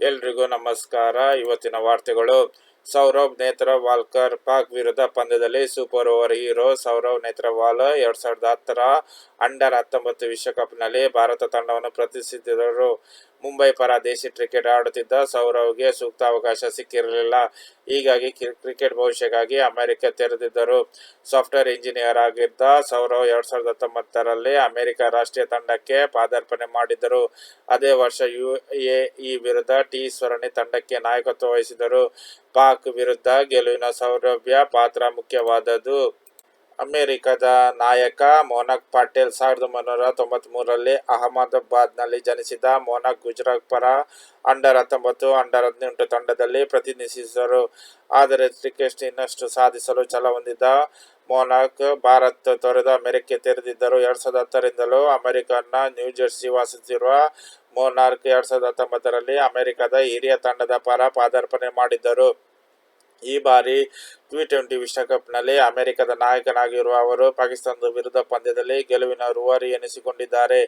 ಎಲ್ರಿಗೂ ನಮಸ್ಕಾರ. ಇವತ್ತಿನ ವಾರ್ತೆಗಳು ಸೌರವ್ ನೇತ್ರವಾಲ್ಕರ್ ಪಾಕ್ ವಿರುದ್ಧ ಪಂದ್ಯದಲ್ಲಿ super over hero Saurabh Netraval ಎರಡ್ ಸಾವಿರದ ಹತ್ತರ ಅಂಡರ್ ಹತ್ತೊಂಬತ್ತು ವಿಶ್ವಕಪ್ನಲ್ಲಿ ಭಾರತ ತಂಡವನ್ನು ಪ್ರತಿನಿಧಿಸಿದರು. ಮುಂಬೈ ಪರ ದೇಶಿ ಕ್ರಿಕೆಟ್ ಆಡುತ್ತಿದ್ದ ಸೌರವ್ಗೆ ಸೂಕ್ತ ಅವಕಾಶ ಸಿಕ್ಕಿರಲಿಲ್ಲ. ಹೀಗಾಗಿ ಕ್ರಿಕೆಟ್ ಭವಿಷ್ಯಕ್ಕಾಗಿ ಅಮೆರಿಕ ತೆರೆದಿದ್ದರು. ಸಾಫ್ಟ್ವೇರ್ ಇಂಜಿನಿಯರ್ ಆಗಿದ್ದ ಸೌರವ್ ಎರಡ್ ಸಾವಿರದ ಹತ್ತೊಂಬತ್ತರಲ್ಲಿ ಅಮೆರಿಕ ರಾಷ್ಟ್ರೀಯ ತಂಡಕ್ಕೆ ಪಾದಾರ್ಪಣೆ ಮಾಡಿದ್ದರು. ಅದೇ ವರ್ಷ ಯು ಎ ಇ ವಿರುದ್ಧ ಟಿ ಸ್ವರಣಿ ತಂಡಕ್ಕೆ ನಾಯಕತ್ವ ವಹಿಸಿದರು. ಪಾಕ್ ವಿರುದ್ಧ ಗೆಲುವಿನ ಸೌರಭ್ಯ ಪಾತ್ರ ಮುಖ್ಯವಾದದ್ದು. ಅಮೆರಿಕದ ನಾಯಕ ಮೋನಕ್ ಪಾಟೇಲ್ ಸಾವಿರದ ಒಂಬೈನೂರ ತೊಂಬತ್ಮೂರರಲ್ಲಿ ಅಹಮದಾಬಾದ್ನಲ್ಲಿ ಜನಿಸಿದ ಮೋನಕ್ ಗುಜರಾತ್ ಪರ ಅಂಡರ್ ಹತ್ತೊಂಬತ್ತು, ಅಂಡರ್ ಹದಿನೆಂಟು ತಂಡದಲ್ಲಿ ಪ್ರತಿನಿಧಿಸಿದರು. ಆದರೆ ಕ್ರಿಕೆಟ್ ಇನ್ನಷ್ಟು ಸಾಧಿಸಲು ಛಲ ಹೊಂದಿದ್ದ ಮೋನಾಕ್ ಭಾರತ ತೊರೆದು ಅಮೆರಿಕಕ್ಕೆ ತೆರೆದಿದ್ದರು. ಎರಡ್ ಸಾವಿರದ ಹತ್ತರಿಂದಲೂ ಅಮೆರಿಕನ್ನ ನ್ಯೂ ಜರ್ಸಿ ವಾಸಿಸುತ್ತಿರುವ ಮೋನಾರ್ಕ್ ಎರಡ್ ಸಾವಿರದ ಹತ್ತೊಂಬತ್ತರಲ್ಲಿ ಅಮೆರಿಕದ ಹಿರಿಯ ತಂಡದ ಪರ ಪಾದಾರ್ಪಣೆ ಮಾಡಿದ್ದರು. ಈ ಬಾರಿ ಟಿ ಟ್ವೆಂಟಿ ವಿಶ್ವಕಪ್ನಲ್ಲಿ ಅಮೆರಿಕದ ನಾಯಕನಾಗಿರುವ ಅವರು ಪಾಕಿಸ್ತಾನದ ವಿರುದ್ಧ ಪಂದ್ಯದಲ್ಲಿ ಗೆಲುವಿನ ರೂವಾರಿ ಎನಿಸಿಕೊಂಡಿದ್ದಾರೆ.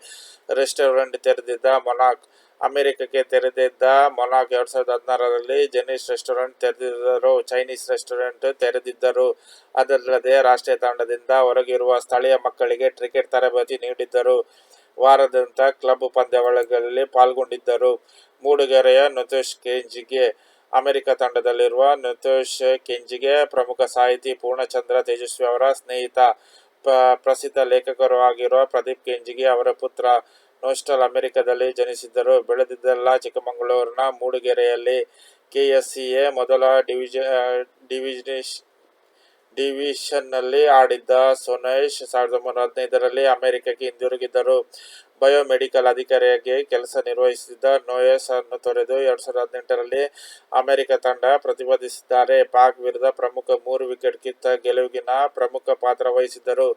ರೆಸ್ಟೋರೆಂಟ್ ತೆರೆದಿದ್ದ ಮೊನಾಕ್ ಅಮೆರಿಕಕ್ಕೆ ತೆರೆದಿದ್ದ ಮೊನಾಕ್ ಎರಡ್ ಸಾವಿರದ ಹದಿನಾರರಲ್ಲಿ ಜೆನಿಸ್ ರೆಸ್ಟೋರೆಂಟ್ ತೆರೆದಿದ್ದರು. ಚೈನೀಸ್ ರೆಸ್ಟೋರೆಂಟ್ ತೆರೆದಿದ್ದರು. ಅದಲ್ಲದೆ ರಾಷ್ಟ್ರೀಯ ತಂಡದಿಂದ ಹೊರಗಿರುವ ಸ್ಥಳೀಯ ಮಕ್ಕಳಿಗೆ ಕ್ರಿಕೆಟ್ ತರಬೇತಿ ನೀಡಿದ್ದರು. ವಾರದಂತ ಕ್ಲಬ್ ಪಂದ್ಯಾವಳಿಗಳಲ್ಲಿ ಪಾಲ್ಗೊಂಡಿದ್ದರು. ಮೂಡಿಗೆರೆಯ ನಿತೇಶ್ ಕೆಂಜಿಗೆ, ಅಮೆರಿಕ ತಂಡದಲ್ಲಿರುವ ನಿತೇಶ್ ಕೆಂಜಿಗೆ ಪ್ರಮುಖ ಸಾಹಿತಿ ಪೂರ್ಣಚಂದ್ರ ತೇಜಸ್ವಿ ಅವರ ಸ್ನೇಹಿತ. ಪ್ರಸಿದ್ಧ ಲೇಖಕರು ಆಗಿರುವ ಪ್ರದೀಪ್ ಕೆಂಜಿಗೆ ಅವರ ಪುತ್ರ ನೋಸ್ಟಲ್ ಅಮೆರಿಕದಲ್ಲಿ ಜನಿಸಿದ್ದರು. ಬೆಳೆದಿದ್ದೆಲ್ಲ ಚಿಕ್ಕಮಗಳೂರಿನ ಮೂಡುಗೆರೆಯಲ್ಲಿ ಕೆಎಸ್ಸಿಎ ಮೊದಲ ಡಿವಿಜ ಡಿವಿಷನ್ ಡಿವಿಷನ್ನಲ್ಲಿ ಆಡಿದ್ದ ಸೋನೇಶ್ ಸಾವಿರದ ಒಂಬೈನೂರ ಹದಿನೈದರಲ್ಲಿ ಅಮೆರಿಕಕ್ಕೆ ಹಿಂದಿರುಗಿದ್ದರು. ಬಯೋಮೆಡಿಕಲ್ ಅಧಿಕಾರಿಯಾಗಿ ಕೆಲಸ ನಿರ್ವಹಿಸುತ್ತಿದ್ದ ನೋಯಸ್ ಅನ್ನು ತೊರೆದು ಎರಡ್ ಸಾವಿರದ ಹದಿನೆಂಟರಲ್ಲಿ ಅಮೆರಿಕ ತಂಡ ಪ್ರತಿಪಾದಿಸಿದ್ದಾರೆ ಪಾಕ್ ವಿರುದ್ಧ ಪ್ರಮುಖ ಮೂರು ವಿಕೆಟ್ ಕಿತ್ತ ಗೆಲುವಿನ ಪ್ರಮುಖ ಪಾತ್ರ ವಹಿಸಿದ್ದರು.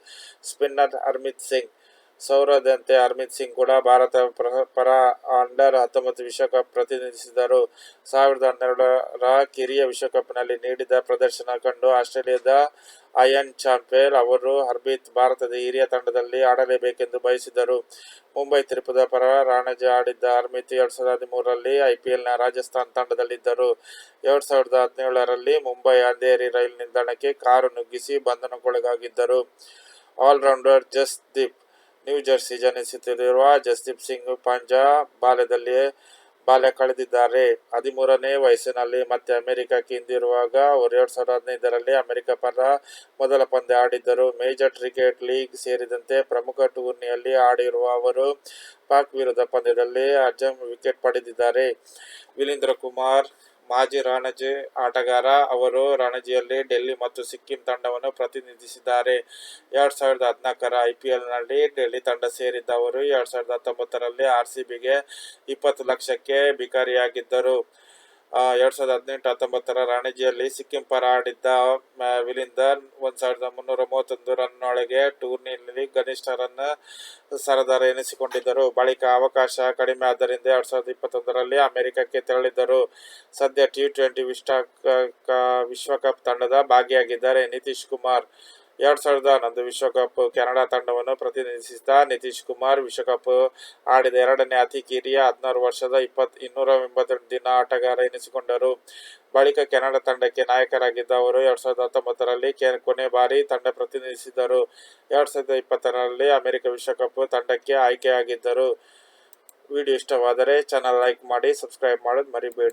ಸ್ಪಿನ್ನರ್ ಹರ್ಮಿತ್ ಸಿಂಗ್ ಸೌರದಂತೆ ಹರ್ಮಿತ್ ಸಿಂಗ್ ಕೂಡ ಭಾರತ ಪ್ರ- ಅಂಡರ್ ಹತ್ತೊಂಬತ್ತು ವಿಶ್ವಕಪ್ ಪ್ರತಿನಿಧಿಸಿದರು ಸಾವಿರದ ಹನ್ನೆರಡರ ಕಿರಿಯ ವಿಶ್ವಕಪ್ನಲ್ಲಿ ನೀಡಿದ ಪ್ರದರ್ಶನ ಕಂಡು ಆಸ್ಟ್ರೇಲಿಯಾದ ಅಯನ್ ಚಾಂಪೇಲ್ ಅವರು ಹರ್ಮಿತ್ ಭಾರತದ ಹಿರಿಯ ತಂಡದಲ್ಲಿ ಆಡಲೇಬೇಕೆಂದು ಬಯಸಿದರು ಮುಂಬೈ ತಿರುಪದ ಪರ ರಾಣಜಿ ಆಡಿದ್ದ ಹರ್ಮಿತ್ ಎರಡ್ ಸಾವಿರದ ಹದಿಮೂರರಲ್ಲಿ ಐಪಿಎಲ್ನ ರಾಜಸ್ಥಾನ್ ತಂಡದಲ್ಲಿದ್ದರು. ಎರಡ್ ಸಾವಿರದ ಹದಿನೇಳರಲ್ಲಿ ಮುಂಬೈ ಅಂಧೇರಿ ರೈಲು ನಿಲ್ದಾಣಕ್ಕೆ ಕಾರು ನುಗ್ಗಿಸಿ ಬಂಧನಕ್ಕೊಳಗಾಗಿದ್ದರು. ಆಲ್ರೌಂಡರ್ ಜಸ್ದೀಪ್ ನ್ಯೂ ಜರ್ಸಿ ಜನಿಸುತ್ತಿರುವ ಜಸ್ದೀಪ್ ಸಿಂಗ್ ಪಾಂಜಾ ಬಾಲ್ಯದಲ್ಲಿಯೇ ಬಾಲ್ಯ ಕಳೆದಿದ್ದಾರೆ. ಹದಿಮೂರನೇ ವಯಸ್ಸಿನಲ್ಲಿ ಮತ್ತೆ ಅಮೆರಿಕಕ್ಕೆ ಹಿಂದಿರುವಾಗ ಎರಡ್ ಸಾವಿರದ ಹದಿನೈದರಲ್ಲಿ ಅಮೆರಿಕ ಪರ ಮೊದಲ ಪಂದ್ಯ ಆಡಿದ್ದರು. ಮೇಜರ್ ಕ್ರಿಕೆಟ್ ಲೀಗ್ ಸೇರಿದಂತೆ ಪ್ರಮುಖ ಟೂರ್ನಿಯಲ್ಲಿ ಆಡಿರುವ ಅವರು ಪಾಕ್ ವಿರುದ್ಧ ಪಂದ್ಯದಲ್ಲಿ ಅಜಮ್ ವಿಕೆಟ್ ಪಡೆದಿದ್ದಾರೆ. ವೀರೇಂದ್ರ ಕುಮಾರ್ ಮಾಜಿ ರಣಜಿ ಆಟಗಾರ ಅವರು ರಣಜಿಯಲ್ಲಿ ಡೆಲ್ಲಿ ಮತ್ತು ಸಿಕ್ಕಿಂ ತಂಡವನ್ನು ಪ್ರತಿನಿಧಿಸಿದ್ದಾರೆ. ಎರಡ್ ಸಾವಿರದ ಹದಿನಾಲ್ಕರ ಐಪಿಎಲ್ನಲ್ಲಿ ಡೆಲ್ಲಿ ತಂಡ ಸೇರಿದ್ದ ಅವರು ಎರಡ್ ಸಾವಿರದ ಹತ್ತೊಂಬತ್ತರಲ್ಲಿ ಆರ್ ಸಿ ಬಿಗೆ ಇಪ್ಪತ್ತು ಲಕ್ಷಕ್ಕೆ ಬಿಕಾರಿಯಾಗಿದ್ದರು. ಎರಡ್ ಸಾವಿರದ ಹದಿನೆಂಟು ಹತ್ತೊಂಬತ್ತರ ರಾಣಿಜಿಯಲ್ಲಿ ಸಿಕ್ಕಿಂ ಪರ ಆಡಿದ್ದ ಆ, ವಿಲಿಂದರ್ ಒಂದ್ ಸಾವಿರದ ಮುನ್ನೂರ ಮೂವತ್ತೊಂದು ರನ್ನೊಳಗೆ ಟೂರ್ನಿಯಲ್ಲಿ ಗನಿಷ್ಠ ರನ್ ಸರದಾರ ಎನಿಸಿಕೊಂಡಿದ್ದರು. ಬಳಿಕ ಅವಕಾಶ ಕಡಿಮೆ ಆದ್ದರಿಂದ ಎರಡ್ ಸಾವಿರದ ಇಪ್ಪತ್ತೊಂದರಲ್ಲಿ ಅಮೆರಿಕಕ್ಕೆ ತೆರಳಿದ್ದರು. ಸದ್ಯ ಟಿ ಟ್ವೆಂಟಿ ವಿಶ್ವಕಪ್ ತಂಡದ ಭಾಗಿಯಾಗಿದ್ದಾರೆ ನಿತೀಶ್ ಕುಮಾರ್. ಎರಡ್ ಸಾವಿರದ ಹನ್ನೊಂದು ವಿಶ್ವಕಪ್ ಕೆನಡಾ ತಂಡವನ್ನು ಪ್ರತಿನಿಧಿಸಿದ ನಿತೀಶ್ ಕುಮಾರ್ ವಿಶ್ವಕಪ್ ಆಡಿದ ಎರಡನೇ ಅತಿ ಕಿರಿಯ ಹದಿನಾರು ವರ್ಷದ ಇಪ್ಪತ್ ಇನ್ನೂರ ಎಂಬತ್ತೆಂಟು ದಿನ ಆಟಗಾರ ಎನಿಸಿಕೊಂಡರು. ಬಳಿಕ ಕೆನಡಾ ತಂಡಕ್ಕೆ ನಾಯಕರಾಗಿದ್ದ ಅವರು ಎರಡ್ ಸಾವಿರದ ಹತ್ತೊಂಬತ್ತರಲ್ಲಿ ಕೊನೆ ಬಾರಿ ತಂಡ ಪ್ರತಿನಿಧಿಸಿದರು ಎರಡ್ ಸಾವಿರದ ಇಪ್ಪತ್ತರಲ್ಲಿ ಅಮೆರಿಕ ವಿಶ್ವಕಪ್ ತಂಡಕ್ಕೆ ಆಯ್ಕೆಯಾಗಿದ್ದರು. ವಿಡಿಯೋ ಇಷ್ಟವಾದರೆ ಚಾನಲ್ ಲೈಕ್ ಮಾಡಿ ಸಬ್ಸ್ಕ್ರೈಬ್ ಮಾಡೋದು ಮರಿಬೇಡಿ.